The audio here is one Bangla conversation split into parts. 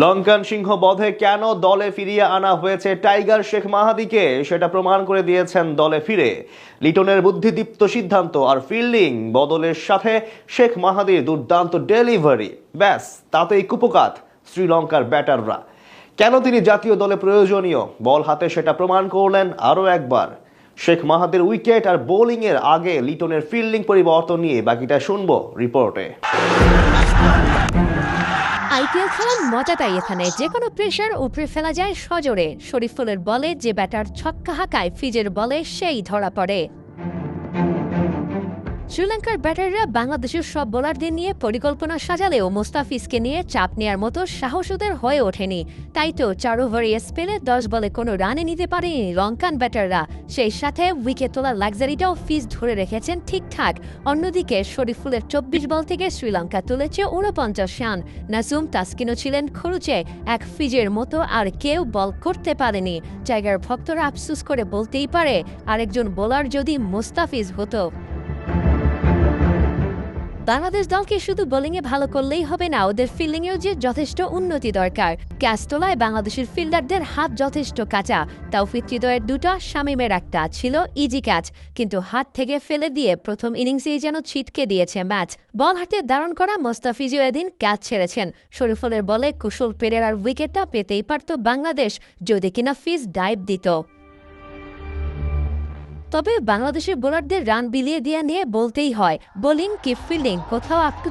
লঙ্কান সিংহ বধে কেন দলে ফিরিয়ে আনা হয়েছে টাইগার শেখ মাহাদিকে? সেটা প্রমাণ করে দিয়েছেন দলে ফিরে। লিটনের বুদ্ধিদীপ্ত সিদ্ধান্ত আর ফিল্ডিং বদলের সাথে শেখ মাহাদির দুর্দান্ত ডেলিভারি। ব্যাস, তাতেই কুপকাত শ্রীলঙ্কার ব্যাটাররা। কেন তিনি জাতীয় দলে প্রয়োজনীয়? বল হাতে সেটা প্রমাণ করলেন আরও একবার। শেখ মাহাদির উইকেট আর বোলিংয়ের আগে লিটনের ফিল্ডিং পরিবর্তন নিয়ে বাকিটা শুনব রিপোর্টে। আইপিএল খেলার মজাটাই এখানে। যে কোনো প্রেশার উপরে ফেলা যায় সজোরে। শরীফুলের বলে যে ব্যাটার ছক্কা হাঁকায়, ফিজের বলে সেই ধরা পড়ে। শ্রীলঙ্কার ব্যাটাররা বাংলাদেশের সব বোলারদের নিয়ে পরিকল্পনা সাজালেও মোস্তাফিজকে নিয়ে চাপ নেওয়ার মতো সাহসদের হয়ে ওঠেনি। তাই তো চার ওভারে স্পেলে দশ বলে কোনো রানে নিতে পারেনি লঙ্কান ব্যাটাররা। সেই সাথে উইকেট তোলার লাক্সারিটাও ফিজ ধরে রেখেছেন ঠিকঠাক। অন্যদিকে শরীফুলের চব্বিশ বল থেকে শ্রীলঙ্কা তুলেছে উনপঞ্চাশ রান। নাজুম তাসকিনও ছিলেন খরুচে, এক ফিজের মতো আর কেউ বল করতে পারেনি। জায়গার ভক্তরা আফসুস করে বলতেই পারে, আরেকজন বোলার যদি মোস্তাফিজ হতো। বাংলাদেশ দলকে শুধু বোলিংয়ে ভালো করলেই হবে না, ওদের ফিল্ডিংয়েও যে যথেষ্ট উন্নতি দরকার। ক্যাচ তোলায় বাংলাদেশের ফিল্ডারদের হাত যথেষ্ট কাঁচা। তৌফিক হৃদয়ের দুটো শামিমের একটা ছিল ইজি ক্যাচ কিন্তু হাত থেকে ফেলে দিয়ে প্রথম ইনিংসেই যেন ছিটকে দিয়েছে ম্যাচ। বল হাতে দারুণ করা মোস্তাফিজও এদিন ক্যাচ ছেড়েছেন। শরীফুলের বলে কুশল পেরেরার উইকেটটা পেতেই পারত বাংলাদেশ, যদি কিনা ফিজ ডাইভ দিত। তবে বাংলাদেশের বোলারদের রান বিলিয়ে দেওয়া নিয়ে বলতেই হয়, বোলিং কি ফিল্ডিং, কোথাও আপ টু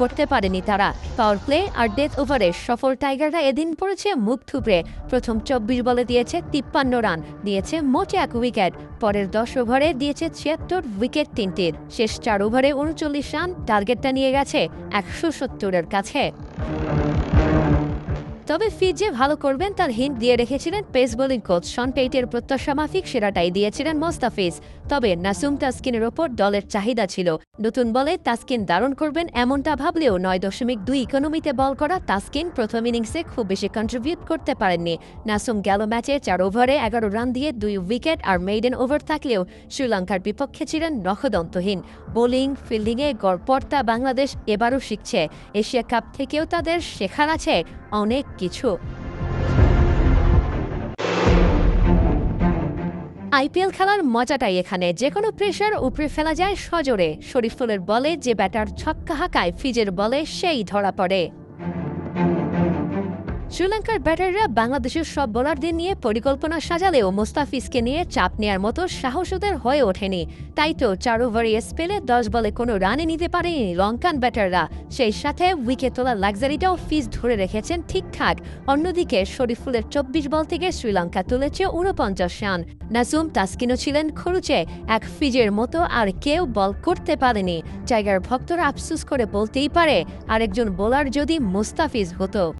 করতে পারেনি তারা। পাওয়ার প্লে আর ডেথ ওভারে সফল টাইগাররা এদিন পড়েছে মুখ থুপড়ে প্রথম চব্বিশ বলে দিয়েছে তিপ্পান্ন রান দিয়েছে মোটে এক উইকেট। পরের দশ ওভারে দিয়েছে ছিয়াত্তর উইকেট তিনটির। শেষ চার ওভারে উনচল্লিশ রান টার্গেটটা নিয়ে গেছে একশো সত্তরের কাছে। তবে ফিজ ভালো করবেন তার হিন্ট দিয়ে রেখেছিলেন পেস বোলিং কোচ শন পেইটের প্রত্যাশা মাফিক সেরাটাই দিয়েছিলেন মোস্তাফিজ। তবে নাসুম তাসকিনের ওপর দলের চাহিদা ছিল। নতুন বলে তাসকিন দারুণ করবেন এমনটা ভাবলেও নয় দশমিক দুই ইকোনমিতে বল করা তাসকিন প্রথম ইনিংসে খুব বেশি কন্ট্রিবিউট করতে পারেননি। নাসুম গেল ম্যাচে চার ওভারে এগারো রান দিয়ে দুই উইকেট আর মেইডেন ওভার থাকলেও শ্রীলঙ্কার বিপক্ষে ছিলেন নখদন্তহীন। বোলিং, ফিল্ডিংয়ে গড়পর্তা বাংলাদেশ এবারও শিখছে। এশিয়া কাপ থেকেও তাদের শেখার আছে অনেক কিছু আইপিএল খেলার মজাটাই এখানে। যে কোনো প্রেশার উপরে ফেলা যায় সজোরে। শরীফুলের বলে যে ব্যাটার ছক্কা হাঁকায়, ফিজের বলে সেই ধরা পড়ে। শ্রীলঙ্কার ব্যাটাররা বাংলাদেশের সব বোলারদের নিয়ে পরিকল্পনা সাজালেও মোস্তাফিজকে নিয়ে চাপ নেওয়ার মতো সাহস ওদের হয়ে ওঠেনি। তাই তো চার ওভারে স্পেলে দশ বলে কোনো রানে নিতে পারেনি লঙ্কান ব্যাটাররা। সেই সাথে উইকেট তোলার লাক্সারিটাও ফিজ ধরে রেখেছেন ঠিকঠাক। অন্যদিকে শরীফুলের চব্বিশ বল থেকে শ্রীলঙ্কা তুলেছে উনপঞ্চাশ রান। নাজুম তাসকিনও ছিলেন খরুচে, এক ফিজের মতো আর কেউ বল করতে পারেনি। জায়গার ভক্তরা আফসুস করে বলতেই পারে, আরেকজন বোলার যদি মোস্তাফিজ হতো।